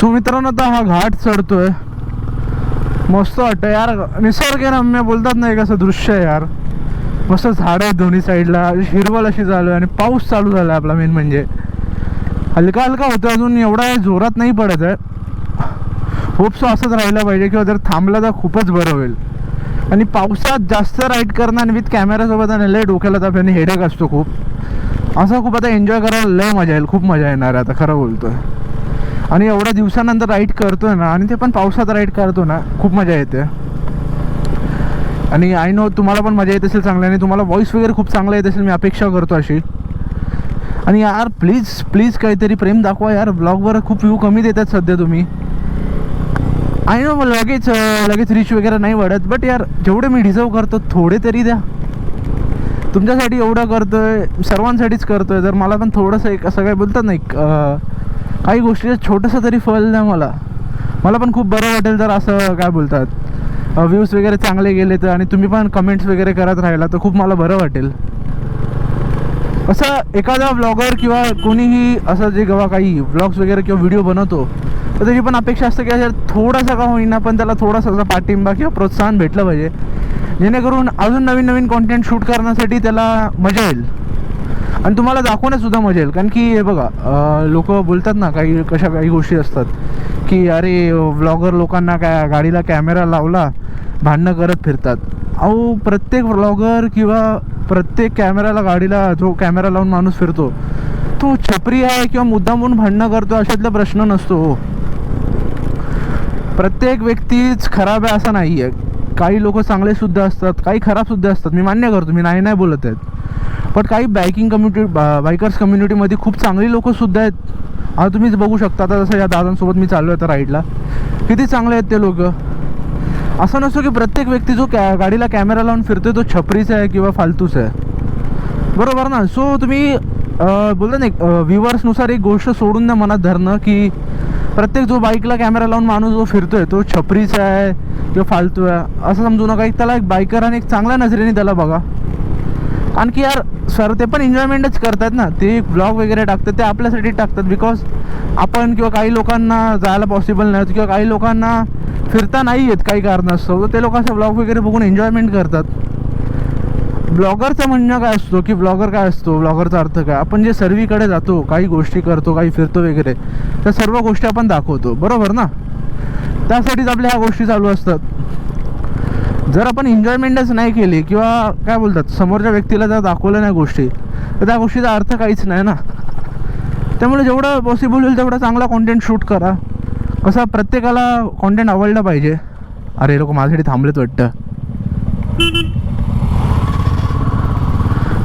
So मित्रांनो आता हा घाट चढतोय. मस्त वाटतं यार. निसर्गरम्य बोलतात ना एक असं दृश्य आहे यार. मस्त झाड आहेत दोन्ही साईडला. हिरवळ अशी चालू आहे आणि पाऊस चालू झाला आहे आपला मेन म्हणजे. हलका हलका होतो अजून एवढा जोरात नाही पडत आहे. होपसो असंच राहिलं पाहिजे किंवा जर थांबलं तर खूपच बरं होईल. आणि पावसात जास्त राईड करणं आणि विथ कॅमेरासोबत आणि लय डोक्याला ताप आणि हेडेक असतो खूप. असं खूप आता एन्जॉय करायला लय मजा येईल. खूप मजा येणार आहे आता खरं बोलतोय. आणि एवढ्या दिवसानंतर राईड करतोय ना आणि ते पण पावसात राईड करतो ना खूप मजा येते. आणि आय नो तुम्हाला पण मजा येत असेल चांगली आणि तुम्हाला व्हॉईस वगैरे खूप चांगला येत असेल मी अपेक्षा करतो अशी. आणि यार प्लीज प्लीज काहीतरी प्रेम दाखवा यार ब्लॉगवर खूप व्ह्यू कमी देतात सध्या तुम्ही. आय नो लगेच लगेच रिच वगैरे नाही वाढत बट यार जेवढे मी डिझर्व करतो थोडे तरी द्या. तुमच्यासाठी एवढं करतोय सर्वांसाठीच करतोय जर मला पण थोडंसं एक असं बोलतात ना एक काही गोष्टीचं छोटंसं तरी फल द्या मला. मला पण खूप बरं वाटेल जर असं काय बोलतात. व्ह्यूज वगैरे चांगले गेले तर आणि तुम्ही पण कमेंट्स वगैरे करत राहिला तर खूप मला बरं वाटेल. असं एखादा ब्लॉगर किंवा कोणीही असं जे गवा काही ब्लॉग्स वगैरे किंवा व्हिडिओ बनवतो तर त्याची पण अपेक्षा असते की अशा थोडासा का होईना पण त्याला थोडासा असा पाठिंबा किंवा प्रोत्साहन भेटलं पाहिजे. जेणेकरून अजून नवीन नवीन कॉन्टेंट शूट करण्यासाठी त्याला मजा येईल. आणि तुम्हाला दाखवण्यात सुद्धा मजा येईल. कारण की हे बघा लोक बोलतात ना काही कशा काही गोष्टी असतात की अरे व्लॉगर लोकांना काय गाडीला कॅमेरा लावला भांडणं करत फिरतात. अहो प्रत्येक व्लॉगर किंवा प्रत्येक कॅमेराला गाडीला जो कॅमेरा लावून माणूस फिरतो तो छपरी आहे किंवा मुद्दा म्हणून भांडणं करतो अशातला प्रश्न नसतो हो. प्रत्येक व्यक्तीच खराब आहे असं नाही आहे काही लोक चांगले सुद्धा असतात काही खराब सुद्धा असतात. मी मान्य करतो मी नाही नाही बोलत आहेत. पण काही बायकिंग कम्युनिटी बायकर्स कम्युनिटीमध्ये खूप चांगली लोकंसुद्धा आहेत. आता तुम्हीच बघू शकता आता जसं या दादांसोबत मी चाललो आहे राईडला किती चांगले आहेत ते लोक. असं नसतो की प्रत्येक व्यक्ती जो कॅ गाडीला कॅमेरा लावून फिरतोय तो छपरीचा आहे किंवा फालतूच आहे. बरोबर ना? सो तुम्ही बोलता नाही व्ह्युअर्सनुसार एक गोष्ट सोडून द्या मनात धरणं की प्रत्येक जो बाईकला कॅमेरा लावून माणूस जो फिरतोय तो छपरीचा आहे किंवा फालतू आहे. असं समजू नका. एक त्याला एक बायकर आणि एक चांगल्या नजरेने त्याला बघा. आणखी यार सर ते पण एन्जॉयमेंटच करतात ना. ते ब्लॉग वगैरे टाकतात ते आपल्यासाठी टाकतात. बिकॉज आपण किंवा काही लोकांना जायला पॉसिबल नाही. किंवा काही लोकांना फिरता नाही येत काही कारणास्तव ते लोक असं ब्लॉग वगैरे बघून एन्जॉयमेंट करतात. ब्लॉगरचं म्हणणं काय असतो की ब्लॉगर काय असतो? ब्लॉगरचा अर्थ काय? आपण जे सर्वीकडे जातो काही गोष्टी करतो काही फिरतो वगैरे त्या सर्व गोष्टी आपण दाखवतो. बरोबर ना? त्यासाठीच आपल्या ह्या गोष्टी चालू असतात. जर आपण एन्जॉयमेंटच नाही केली किंवा काय बोलतात समोरच्या व्यक्तीला जर दाखवलं नाही गोष्टी तर त्या गोष्टीचा अर्थ काहीच नाही ना. त्यामुळे जेवढं पॉसिबल होईल तेवढा चांगला कॉन्टेंट शूट करा. कसा प्रत्येकाला कॉन्टेंट आवडलं पाहिजे. अरे लोक माझ्यासाठी थांबलेत वाटतं.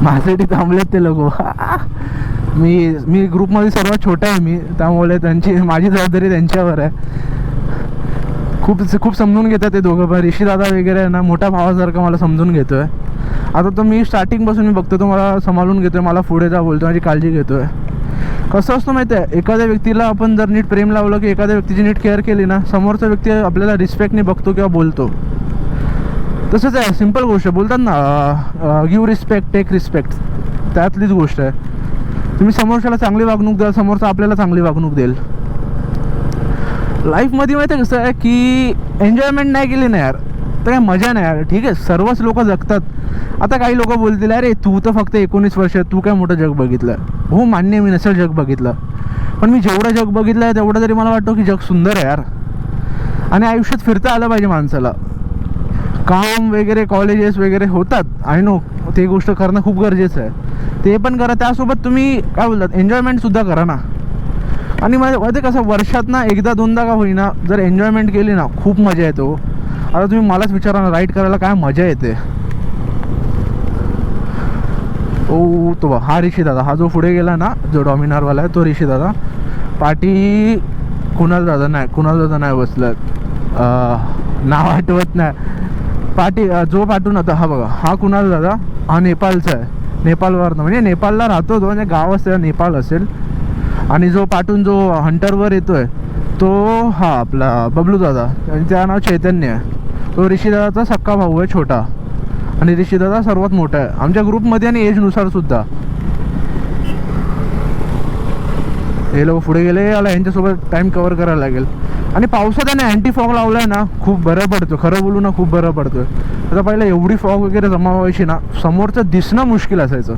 माझ्यासाठी थांबलेत ते लोक. मी मी ग्रुपमध्ये सर्वात छोटा आहे मी. त्यामुळे त्यांची माझी जबाबदारी त्यांच्यावर आहे. खूप खूप समजून घेतात ते दोघं पण ऋषीदादा वगैरे आहे ना मोठ्या भावासारखं मला समजून घेतोय. आता तो मी स्टार्टिंगपासून मी बघतो तो मला सांभाळून घेतोय मला पुढे जा बोलतो माझी काळजी घेतोय. कसं असतं माहिती आहे एखाद्या व्यक्तीला आपण जर नीट प्रेम लावलं की एखाद्या व्यक्तीची नीट केअर केली ना समोरचा व्यक्ती आपल्याला रिस्पेक्टने बघतो किंवा बोलतो. तसंच आहे सिंपल गोष्ट आहे. बोलतात ना गिव्ह रिस्पेक्ट टेक रिस्पेक्ट त्यातलीच गोष्ट आहे. तुम्ही समोरच्याला चांगली वागणूक द्याल समोरचा आपल्याला चांगली वागणूक देईल. लाईफमध्ये माहिती आहे कसं आहे की एन्जॉयमेंट नाही केली ना यार. तर काय मजा नाही यार. ठीक आहे सर्वच लोक जगतात. आता काही लोक बोलतील अरे तू तर फक्त एकोणीस वर्ष आहे, तू काय मोठं जग बघितलं? हो मान्य मी नसेल जग बघितलं. पण मी जेवढं जग बघितलं आहे तेवढं तरी मला वाटतं की जग सुंदर आहे यार. आणि आयुष्यात फिरता आलं पाहिजे माणसाला. काम वगैरे कॉलेजेस वगैरे होतात. आय नो ते गोष्ट करणं खूप गरजेचं आहे. ते पण करा. त्यासोबत तुम्ही काय बोलतात एन्जॉयमेंटसुद्धा करा ना. आणि मध्ये माहिती कसं वर्षात ना एकदा दोनदा का होईना जर एन्जॉयमेंट केली ना खूप मजा येतो हो. आता तुम्ही मलाच विचारा ना राईड करायला काय मजा येते? ओ तो बा हा ऋषी दादा हा जो पुढे गेला ना जो डॉमिनारवाला आहे तो ऋषी दादा. पाठी कुणाल दादा नाही कुणाल दादा नाही बसलं नाव आठवत नाही. पाठी जो पाठून आता हा बघा हा कुणाल दादा हा नेपाळचा आहे. नेपाळवरनं म्हणजे नेपाळला राहतो तो म्हणजे गाव असेल नेपाळ असेल. आणि जो पाठून जो हंटरवर येतोय तो हा आपला बबलू दादा. आणि त्याचं नाव चैतन्य आहे. तो ऋषीदादाचा सक्का भाऊ आहे छोटा. आणि ऋषीदादा सर्वात मोठा आहे. आमच्या ग्रुपमध्ये आणि एजनुसार सुद्धा. हे लोक पुढे गेले याला यांच्यासोबत टाईम कवर करायला लागेल. आणि पावसात आणि अँटी फॉग लावलाय ना खूप बरं पडतो खरं बोलू ना खूप बरं पडतोय. आता पहिलं एवढी फॉग वगैरे जमा व्हायची ना समोरचं दिसणं मुश्किल असायचं.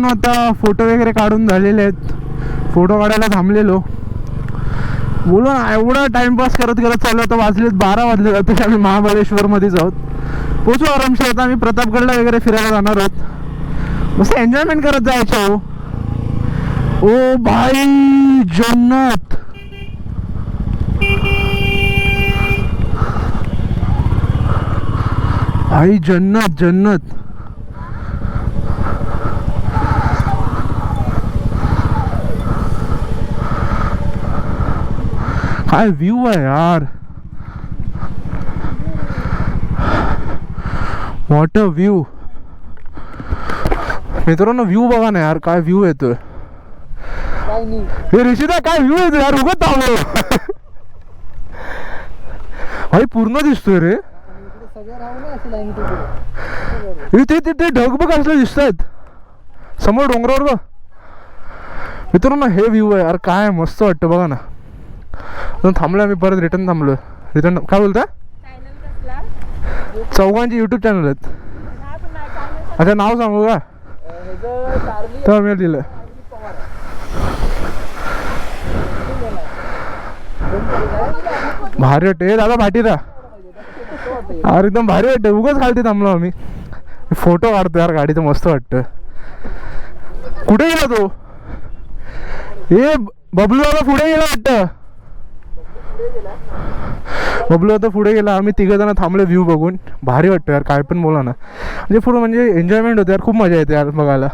मित्रांनो आता फोटो वगैरे काढून झालेले आहेत. फोटो काढायला थांबलेलो. बोलू ना एवढा टाइमपास करत करत चालू आता वाजलेत बारा वाजले जाते आम्ही महाबळेश्वरमध्येच आहोत. पोचू आरामशीर आता आम्ही प्रतापगडला वगैरे फिरायला जाणार आहोत. मस्त एन्जॉयमेंट करत जायचं हो. ओ भाई जन्नत! भाई जन्नत जन्नत! काय व्ह्यू आहे यार वॉट अ व्ह्यू मित्रांनो व्ह्यू बघा ना यार काय व्ह्यू येतोय. काय नाही. हे ऋषिदा काय व्ह्यू येतो यार? उगत थांबलो भाई पूर्ण दिसतोय रे. इथे तिथे ढग बघ असले दिसत आहेत समोर डोंगरावर बघ. मित्रांनो हे व्ह्यू आहे यार काय मस्त वाटतं बघा ना. अजून थांबलोय आम्ही परत रिटर्न थांबलोय. रिटर्न काय बोलता? चौघांचे युट्यूब चॅनल आहेत. अच्छा नाव सांगू का? तर मी दिलं. भारी वाटते. हे दादा भाटी रा. अरे एकदम भारी वाटतं. उगाच खालती थांबलो आम्ही. फोटो काढतो यार गाडीचं मस्त वाटतं. कुठे गेला तो? ए बबलू दादा पुढे गेला वाटतं. बबलू आता पुढे गेला आम्ही तिघ जण थांबले व्ह्यू बघून. भारी वाटतं यार काय पण बोला ना. म्हणजे पुढं म्हणजे एन्जॉयमेंट होते यार खूप मजा येते यार बघायला.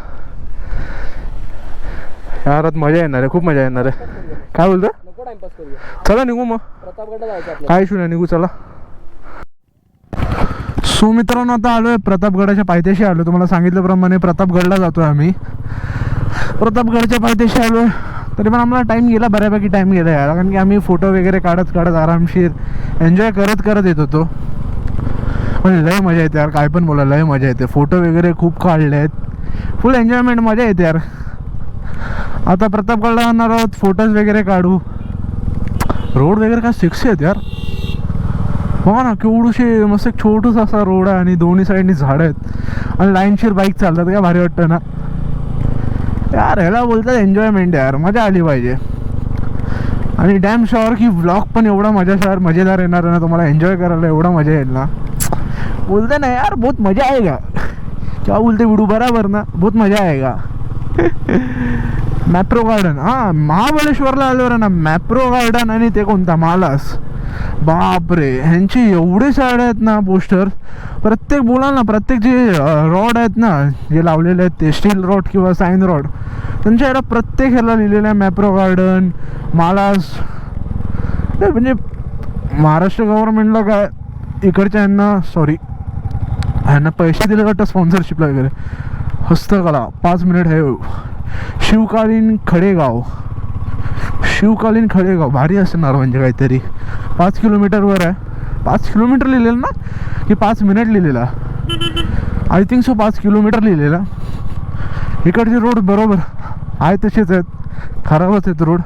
यार आता मजा येणार आहे खूप मजा येणार आहे. काय बोलतं चला निघू मग. काय इशू नाही निघू चला. सो मित्रांनो आता आलोय प्रतापगडाच्या पायथ्याशी आलो तुम्हाला सांगितल्याप्रमाणे प्रतापगडला जातोय आम्ही. प्रतापगडच्या पायथ्याशी आलोय. तरी पण आम्हाला टाईम गेला बऱ्यापैकी टाईम गेला यार कारण की आम्ही फोटो वगैरे काढत काढत आरामशीर एन्जॉय करत करत येत होतो. पण लय मजा येते यार. काय पण बोला लय मजा येते. फोटो वगैरे खूप काढले आहेत फुल एन्जॉयमेंट मजा येते यार. आता प्रतापगडला जाणार आहोत. फोटोज वगैरे काढू. रोड वगैरे काय सिक्स आहेत यार. बघा ना केवढूशे मस्त एक छोटूसा असा रोड आहे आणि दोन्ही साईडनी झाडं आहेत. आणि लाईनशीर बाईक चालतात. काय भारी वाटतं ना. यार ह्याला बोलतात एन्जॉयमेंट यार मजा आली पाहिजे. आणि डॅम शॉर की ब्लॉग पण एवढा मजादार मजेदार येणार ना तुम्हाला एन्जॉय करायला एवढा मजा येईल ना. बोलते ना यार बहुत मजा आएगा. क्या बोलते विडू बराबर ना बहुत मजा आएगा. मॅप्रो गार्डन हां महाबळेश्वरला आलो ना मॅप्रो गार्डन आणि ते कोणता? मालास. बापरे ह्यांचे एवढे सारे आहेत ना पोस्टर प्रत्येक बोला ना प्रत्येक जे रॉड आहेत ना जे लावलेले आहेत ते स्टील रॉड किंवा साईन रॉड त्यांच्या ह्याला प्रत्येक ह्याला लिहिलेलं आहे मॅप्रो गार्डन मालास म्हणजे महाराष्ट्र गव्हर्नमेंटला काय इकडच्या यांना सॉरी ह्यांना पैसे दिले वाटतं स्पॉन्सरशिपला वगैरे? हस्तकला पाच मिनिट हे शिवकालीन खडेगाव. शिवकालीन खडेगाव भारी असणार म्हणजे काहीतरी. पाच किलोमीटरवर आहे. पाच किलोमीटर लिहिलेलं ना? की पाच मिनिट लिहिलेला. आय थिंक सो पाच किलोमीटर लिहिलेला. इकडचे रोड बरोबर आहे तसेच आहेत. खराबच आहेत रोड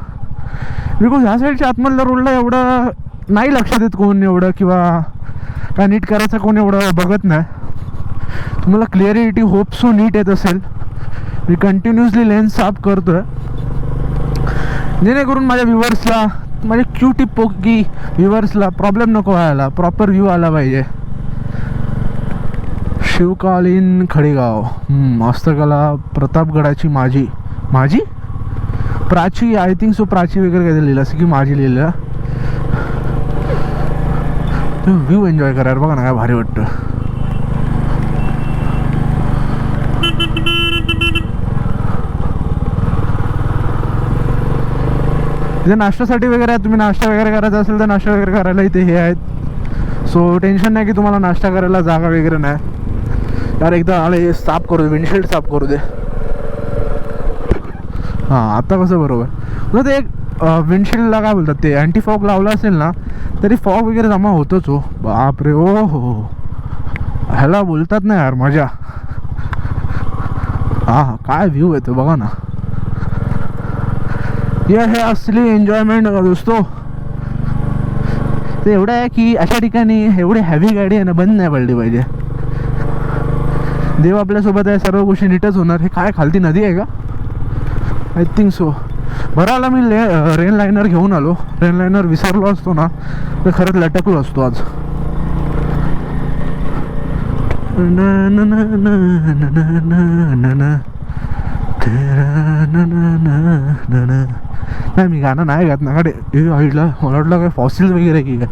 बिकॉज ह्या साईडच्या आतमधल्या रोडला एवढं नाही लक्षात येत कोण एवढं किंवा काय नीट करायचं कोण एवढं बघत नाही. तुम्हाला क्लिअरिटी होप सो नीट येत असेल. मी कंटिन्युअसली लेन्स साफ करतोय. जेणेकरून माझ्या व्ह्युअर्सला क्यू क्यूटी पोकी व्ह्युअर्सला प्रॉब्लेम नको व्हायला. प्रॉपर व्ह्यू आला पाहिजे. शिवकालीन खडेगाव. हम्म, हस्तकला प्रतापगडाची माझी. माझी? Prachi I think so Prachi वगैरे काहीतरी लिहिलं असं की माझी लिहिलं. व्ह्यू एन्जॉय करा बघा ना काय भारी वाटतं. इथे नाश्त्यासाठी वगैरे आहे तुम्ही नाश्ता वगैरे करायचा असेल तर नाश्ता वगैरे करायला इथे हे आहेत. सो टेन्शन नाही की तुम्हाला नाश्ता करायला जागा वगैरे नाही. यार एकदा आले साफ करू दे विंडशील्ड साफ करू दे. हां आता कसं बरोबर? मग ते एक विंडशील्डला काय बोलतात ते अँटी फॉग लावला असेल ना तरी फॉग वगैरे जमा होतोच हो. बापरे ओ हो, हो ह्याला बोलतात ना यार मजा. हां हां काय व्ह्यू येतो बघा ना. यह है असली एन्जॉयमेंट दोस्तो ते एवढं आहे की अशा ठिकाणी एवढी हॅवी गाडी आहे ना बंद नाही पडली पाहिजे देव आपल्यासोबत आहे सर्व गोष्टी नीटच होणार हे काय खालती नदी आहे का आय थिंक सो बरं मी ले रेन लायनर घेऊन आलो रेन लायनर विसरलो असतो ना तर खरंच लटकलो असतो आज ना नाही मी गाणं नाही गात नका रे. आईला मला वाटलं काय फॉसिल्स वगैरे की काय?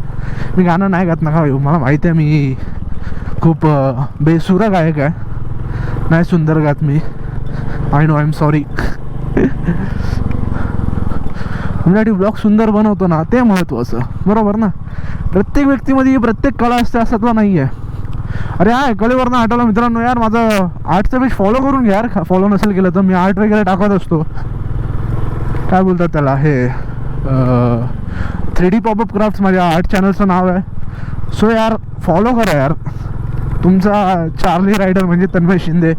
मी गाणं नाही गात नका मला माहिती आहे मी खूप बेसुरा गायक आहे. नाही सुंदर गात मी. I know I am sorry तुमच्यासाठी ब्लॉग सुंदर बनवतो ना ते महत्त्वाचं बरोबर ना? प्रत्येक व्यक्तीमध्ये प्रत्येक कला असते असं तर नाही आहे अरे हा कलेवरनं आठवलं मित्रांनो. यार माझं आर्टचं पेज फॉलो करून घ्या यार. फॉलो नसेल केलं तर मी आर्ट वगैरे टाकत असतो. काय बोलतात त्याला? हे थ्री डी पॉपअप क्राफ्ट्स माझ्या आर्ट चॅनलचं नाव आहे. सो यार फॉलो करा यार. तुमचा चार्ली रायडर म्हणजे तन्मय शिंदे.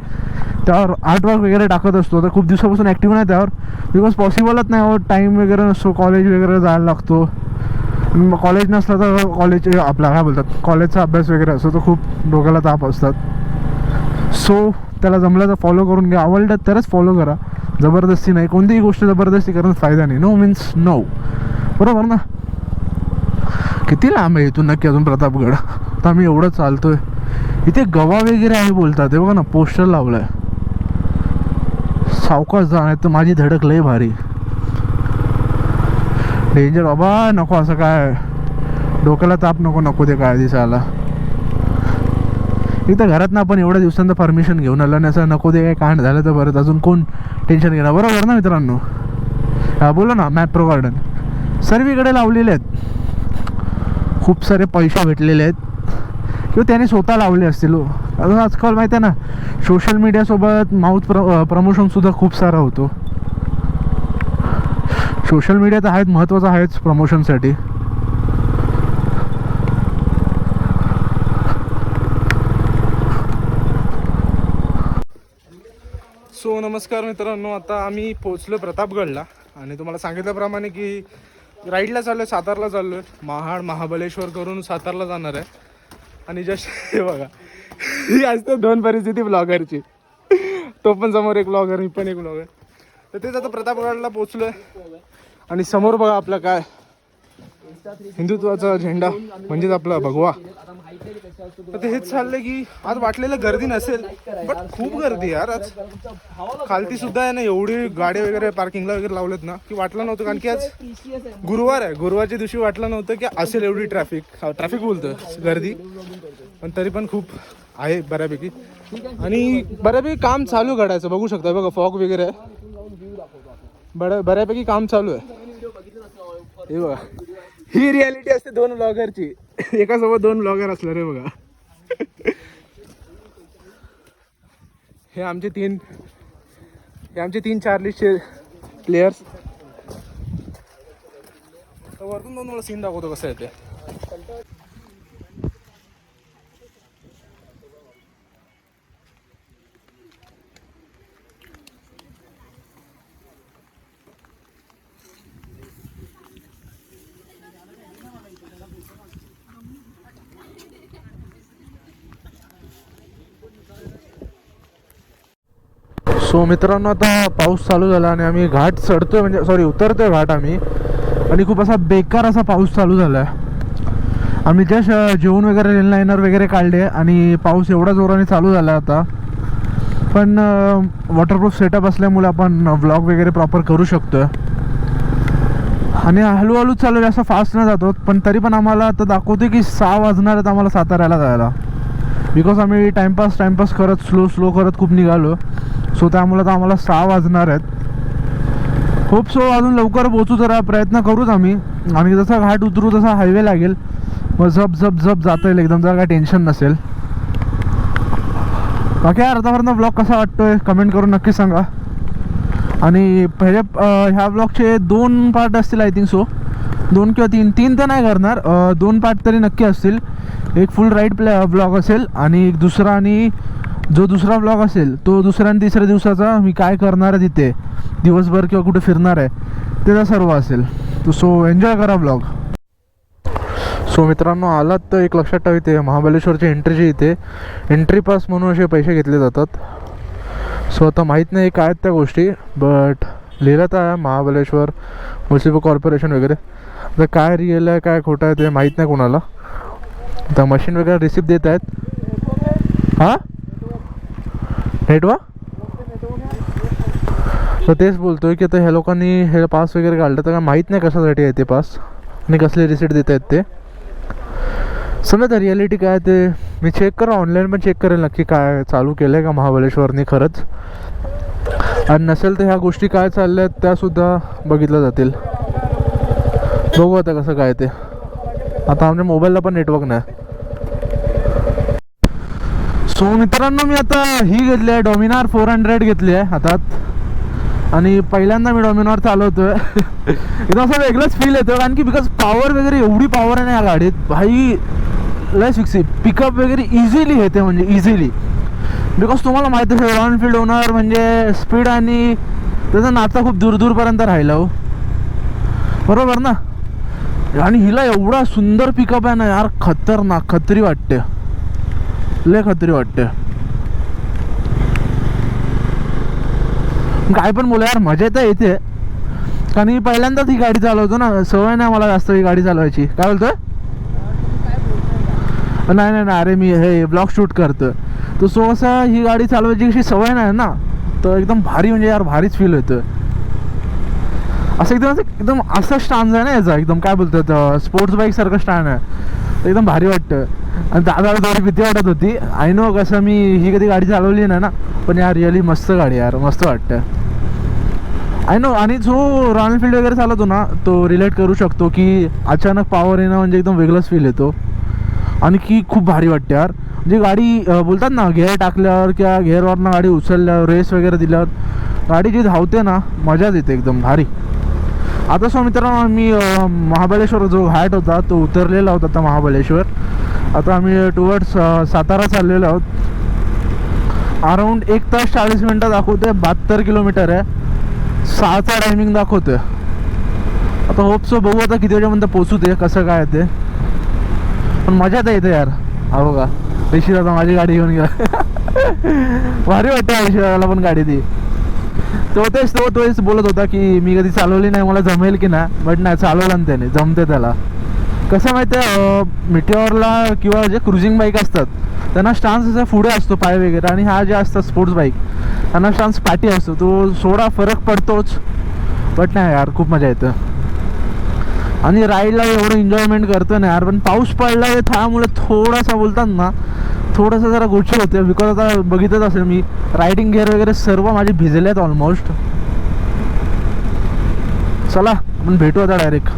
त्यावर आर्टवर्क वगैरे टाकत असतो. तर खूप दिवसापासून ॲक्टिव्ह नाही त्यावर. बिकॉज पॉसिबलच नाही हो. टाईम वगैरे नसतो. कॉलेज वगैरे जायला लागतो. कॉलेज नसलं तर कॉलेज आपला काय बोलतात? कॉलेजचा अभ्यास वगैरे असतो. तर खूप डोक्याला ताप असतात. सो त्याला जमलं तर फॉलो करून घ्या. आवडलं तरच फॉलो करा. जबरदस्ती नाही. कोणतीही गोष्ट जबरदस्ती करून फायदा नाही. नो मीन्स नो बरोबर ना? किती लांब आहे इथून नक्की अजून प्रतापगड? आता आम्ही एवढं चालतोय. इथे गवा वगैरे आहे बोलतात. ते बघा ना पोस्टर लावलंय. सावकाश जाणार तर माझी धडक लय भारी. डेंजर बाबा नको असं काय. डोक्याला ताप नको नको ते काय दिसायला एकदा घरात ना आपण एवढ्या दिवसांचं परमिशन घेऊन आलं आणि असं नको ते काय कांड झालं तर परत अजून कोण टेन्शन घेणार? बरोबर ना मित्रांनो? हा बोला ना मॅप्रो गार्डन सर्वीकडे लावलेले आहेत. खूप सारे पैसे भेटलेले आहेत. किंवा त्याने स्वतः लावले असतील हो. अजून आजकाल माहिती आहे ना सोशल मीडियासोबत माउथ प्र प्रमोशनसुद्धा खूप सारा होतो. सोशल मीडिया तर आहेत महत्त्वाचं आहेच प्रमोशनसाठी सो नमस्कार मित्रांनो आता आम्ही पोचलो प्रतापगडला. आणि तुम्हाला सांगितल्याप्रमाणे की राईडला चाललो आहे सातारला चाललो आहे महाड महाबलेश्वर करून सातारला जाणार आहे. आणि जस्ट हे बघा ही असते दोन परिस्थिती ब्लॉगरची तो पण समोर एक ब्लॉगर मी पण एक ब्लॉगर तर तेच आता प्रतापगडला पोचलो आहे आणि समोर बघा आपलं काय. हिंदुत्वाचा झेंडा म्हणजेच आपला भगवा. तर ते हेच चाललंय की आज वाटलेलं गर्दी नसेल बट खूप गर्दी यार आज. खालती सुद्धा आहे ना एवढी गाडी वगैरे पार्किंगला वगैरे लावलेत ना की वाटलं नव्हतं कारण की आज गुरुवार आहे. गुरुवारच्या दिवशी वाटलं नव्हतं की असेल एवढी ट्रॅफिक ट्रॅफिक बोलतं गर्दी. पण तरी पण खूप आहे बऱ्यापैकी. आणि बऱ्यापैकी काम चालू घडायचं. बघू शकता बघा फॉग वगैरे आहे. बऱ्या बऱ्यापैकी काम चालू आहे. हे बघा. ही रियालिटी असते दोन ब्लॉगरची एकासोबत दोन ब्लॉगर असलं रे बघा. हे आमचे तीन हे आमचे तीन चार्लीसचे प्लेयर्स वरतून दोन मला सीन दाखवतो कसं आहे ते. सो मित्रांनो आता पाऊस चालू झाला आणि आम्ही घाट चढतोय म्हणजे सॉरी उतरतोय घाट आम्ही. आणि खूप असा बेकार असा पाऊस चालू झाला आहे आम्ही जस्ट जेवण वगैरे रेल वगैरे काढले आणि पाऊस एवढा जोराने चालू झाला आता. पण वॉटरप्रूफ सेटअप असल्यामुळे आपण व्लॉग वगैरे प्रॉपर करू शकतोय. आणि हळूहळू चालू आहे, असं फास्ट न जातो पण तरी पण आम्हाला आता दाखवते की सहा वाजणार आहेत आम्हाला साताऱ्याला जायला. बिकॉज आम्ही टाईमपास टाईमपास करत स्लो स्लो करत खूप निघालो. सो त्यामुळे तर आम्हाला सहा वाजणार आहेत. होप सो अजून लवकर पोचू जरा प्रयत्न करूच आम्ही. आणि जसा घाट उतरू तसा हायवे लागेल. मग झप झप झप जाता येईल एकदम जरा काय टेन्शन नसेल. बाकी यार आतापर्यंत ब्लॉग कसा वाटतोय कमेंट करून नक्की सांगा. आणि पहिले ह्या ब्लॉगचे दोन पार्ट असतील आय थिंक सो दोन किंवा तीन तीन तर नाही करणार. दोन पार्ट तरी नक्की असतील. एक फुल राईड प्ले ब्लॉग असेल आणि एक दुसरा आणि जो दुसरा ब्लॉग असेल तो दुसऱ्या आणि तिसऱ्या दिवसाचा मी काय करणार आहे तिथे? दिवसभर किंवा कुठे फिरणार आहे त्याचा सर्व असेल. तो सो एन्जॉय करा ब्लॉग सो मित्रांनो आलात तर एक लक्षात ठेवा इथे महाबळेश्वरची एंट्रीची इथे एंट्री पास म्हणून असे पैसे घेतले जातात. सो आता माहीत नाही काय आहेत त्या गोष्टी बट लिहिलं तर आहे महाबळेश्वर म्युन्सिपल कॉर्पोरेशन वगैरे. तर काय रिअल आहे काय खोटं आहे ते माहीत नाही कोणाला. आता मशीन वगैरे रिसिप्ट देत आहेत. हां? नेटवा तर तेच बोलतोय की आता ह्या लोकांनी हे पास वगैरे काढलं तर काय माहीत नाही कशासाठी आहे ते पास आणि कसले रिसिप्ट देत आहेत ते. समजा तर काय ते मी चेक करा ऑनलाईन पण चेक करेल नक्की काय चालू केलं आहे का महाबळेश्वरनी खरंच. आणि नसेल तर ह्या गोष्टी काय चालल्या आहेत त्यासुद्धा बघितल्या जातील. बघू आता कसं काय ते. आता आमच्या मोबाईलला पण नेटवर्क नाही. सो मित्रांनो मी आता ही घेतली आहे डॉमिनार फोर हंड्रेड घेतली आहे हातात. आणि पहिल्यांदा मी डॉमिनार चालवतोय. एकदम असं वेगळंच फील येतो कारण की बिकॉज पॉवर वगैरे एवढी पॉवर आहे ना या गाडीत. भाई लय फिक्सी पिकअप वगैरे इझिली येते म्हणजे इझिली बिकॉज तुम्हाला माहिती असेल रॉयल एनफिल्ड ओनर म्हणजे स्पीड आणि त्याचा नाचा खूप दूर दूरपर्यंत राहिला हो. बरोबर ना? आणि हिला एवढा सुंदर पिकअप आहे ना यार खतरनाक खत्री वाटते. लय खत्री वाटते. काय पण बोला यार मजा तर येते. कारण मी पहिल्यांदाच ही गाडी चालवतो ना सवय नाही मला जास्त ही गाडी चालवायची. काय बोलतोय? नाही नाही नाही अरे मी हे ब्लॉग शूट करतो तर सो असं ही गाडी चालवायची कशी सवय नाही ना तर एकदम भारी म्हणजे यार भारीच फील होतं असं एकदम असं एकदम असं स्टँड आहे ना याचा. एकदम काय बोलतात स्पोर्ट्स बाईक सारखं स्टँड आहे. एकदम भारी वाटतं. आणि दादाला थोडी भीती वाटत होती. आय नो कसं मी ही कधी गाडी चालवली नाही ना पण यार रिअली मस्त गाडी यार. मस्त वाटतं. आय नो आणि जो रॉयल फील्ड वगैरे चालवतो ना तो रिलेट करू शकतो की अचानक पॉवर येणं म्हणजे एकदम वेगळंच फील येतो. आणि की खूप भारी वाटते यार. म्हणजे गाडी बोलतात ना गेअर टाकल्यावर किंवा गेअरवरनं गाडी उचलल्यावर रेस वगैरे दिल्यावर गाडी जी धावते ना मजाच येते एकदम भारी. आता सो मित्रांनो मी महाबळेश्वर जो घाट होता तो उतरलेला होता आता महाबळेश्वर. आता आम्ही टुवर्ड्स सातारा चाललेलो आहोत. अराऊंड एक तास चाळीस मिनटं दाखवते बहात्तर किलोमीटर आहे. सहाचा टायमिंग दाखवतोय. आता होप सो बघू आता किती वेळेपर्यंत पोचू ते कसं काय ते. पण मजा तर येते यार. हो का ऋषी दादा माझी गाडी घेऊन गेला. भारी वाटते ऋषी दादाला पण गाडी ती. तो तेच तो तोच बोलत होता की मी कधी चालवली नाही मला जमेल की नाही बट नाही चालवलं ना त्याने जमते त्याला. कसं माहिती आहे मिटिओरला किंवा जे क्रुझिंग बाईक असतात त्यांना स्टान्स असा पुढे असतो पाय वगैरे आणि हा जे असतात स्पोर्ट्स बाईक त्यांना स्टान्स पाठी असतो. तो थोडा फरक पडतोच बट नाही यार खूप मजा येतं. आणि राईडला एवढं एन्जॉयमेंट करतो ना यार पण पाऊस पडला आहे त्यामुळे थोडासा बोलतात ना थोडंसं जरा गोष्टी होते. बिकॉज आता बघितच असेल मी रायडिंग गेअर वगैरे सर्व माझे भिजले आहेत ऑलमोस्ट चला आपण भेटू आता डायरेक्ट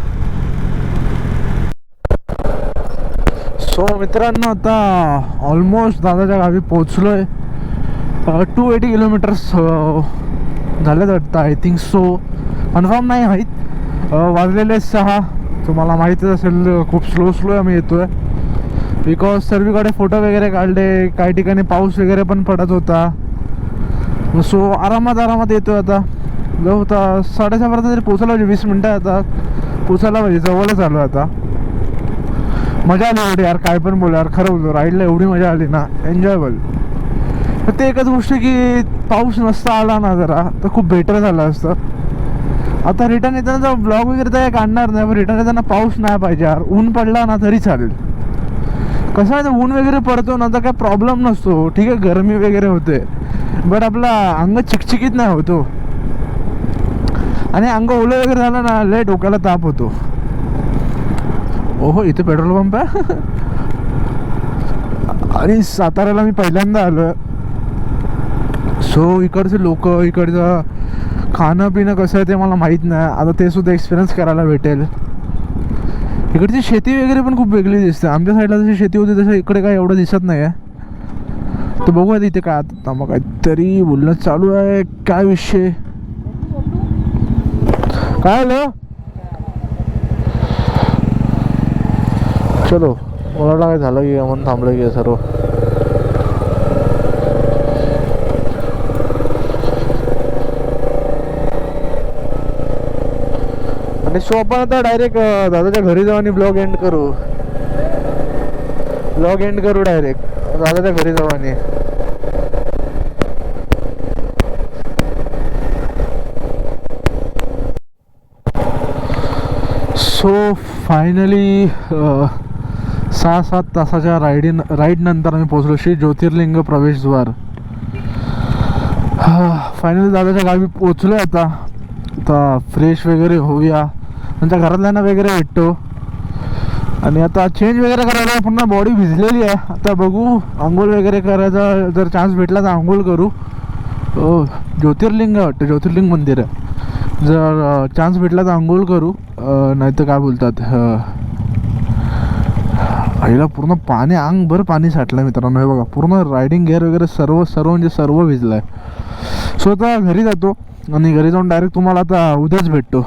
सो मित्रांनो आता ऑलमोस्ट दादाच्या गावी पोचलो आहे टू एटी किलोमीटर्स झाल्यात वाटतं आय थिंक सो कन्फर्म नाही माहीत. वाजलेले सहा. तुम्हाला माहीतच असेल खूप स्लो स्लो आम्ही येतो आहे बिकॉज सर्वीकडे फोटो वगैरे काढले काही ठिकाणी पाऊस वगैरे पण पडत होता. सो आरामात आरामात येतो आता. जो होता साडेसहापर्यंत तरी पोचायला पाहिजे वीस मिनटं आता. पोचायला पाहिजे जवळच आलो आता. मजा आली एवढी यार काय पण बोल यार खरं बोलतो राईडला एवढी मजा आली ना एन्जॉयबल फक्त एकच गोष्ट की पाऊस नसता आला ना जरा तर खूप बेटर झालं असतं. आता रिटर्न येताना जर ब्लॉग वगैरे तर काढणार नाही पण रिटर्न येताना पाऊस नाही पाहिजे यार. ऊन पडला ना तरी चालेल. कसं आहे ऊन वगैरे पडतो ना तर काय प्रॉब्लेम नसतो. ठीक आहे गरमी वगैरे होते. बट आपला अंग चिकचिकीत नाही होतो. आणि अंग ओलं वगैरे झालं ना लय डोक्याला ताप होतो. ओहो इथे पेट्रोल पंप आहे? आणि साताऱ्याला मी पहिल्यांदा आलो सो इकडचे लोक इकडचं खाणं पिणं कसं आहे ते मला माहीत नाही. आता ते सुद्धा एक्सपिरियन्स करायला भेटेल. इकडची शेती वगैरे पण खूप वेगळी दिसते. आमच्या साईडला जशी शेती होती तसं इकडे काय एवढं दिसत नाही आहे तर बघूया इथे काय आता मग काहीतरी बोलणं चालू आहे. काय विषय? काय आलं? चलो मला काय झालं की म्हणून थांबलं की सर्व. आणि सो आपण आता डायरेक्ट दादाच्या घरी जाऊ आणि ब्लॉग एंड करू. ब्लॉग एंड करू डायरेक्ट दादाच्या घरी जाऊ आणि सो फायनली सहा सात तासाच्या राईडिन राईडनंतर आम्ही पोचलो श्री ज्योतिर्लिंग प्रवेशद्वार. फायनली दादाच्या गावी पोचलो आता. आता फ्रेश वगैरे होऊया. त्यांच्या घरातल्यांना वगैरे भेटतो. आणि आता चेंज वगैरे करायला पुन्हा बॉडी भिजलेली आहे. आता बघू आंघोळ वगैरे करायचा जर चान्स भेटला तर आंघोळ करू. हो ज्योतिर्लिंग वाटतं ज्योतिर्लिंग मंदिर आहे. जर चान्स भेटला तर आंघोळ करू. नाही तर काय बोलतात आईला पूर्ण पाणी अंगभर पाणी साठलं मित्रांनो. हे बघा पूर्ण रायडिंग गेअर वगैरे सर्व सर्व म्हणजे सर्व भिजलं आहे सो आता घरी जातो आणि घरी जाऊन डायरेक्ट तुम्हाला आता उद्याच भेटतो.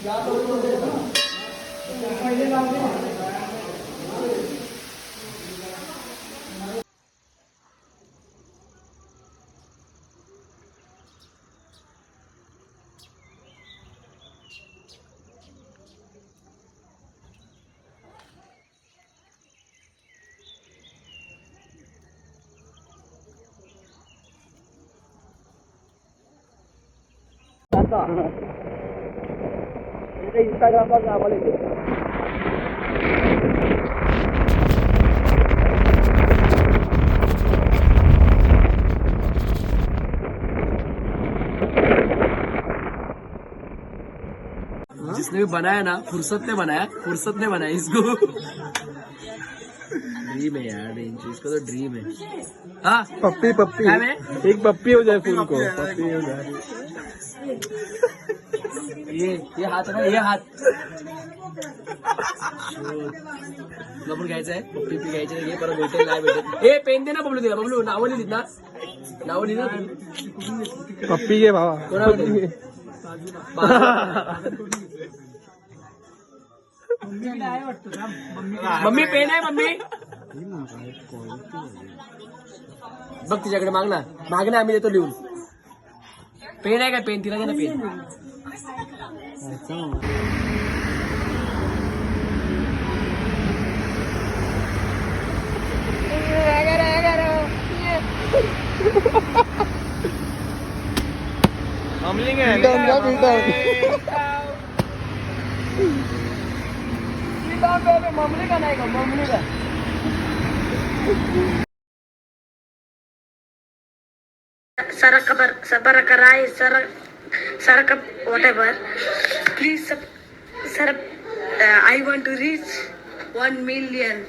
I don't know. इंस्टाग्रामला आम्हाला जिसने भी बनाया ना फुर्सत ने बनाया फुर्सत ने बनाया इसको। ड्रीम है यार रेंज इसका तो ड्रीम है। हाँ? पप्पी पप्पी। एक पप्पी हो जाए फूल को पप्पी हो जाए। ये ये हात ना ये हात. पण घ्यायचं आहे पप्पी पी घ्यायची नाही परत भेटेल नाही भेटेल. ए पेन दे ना बबलू दे बबलू नावं लिहित ना. नावं लिहित ना पप्पी घे भावा. दे? मम्मी पेन आहे मम्मी. बघ तिच्याकडे माग ना माग ना आम्ही देतो लिहून. पेन आहे का पेन? तिला दे ना pen. Beat down, beat down. Mummy का नाही का मम्मी का Sarakabar, Sabarakarai, Sir, whatever. Please, sir, uh, I want to reach 1 million.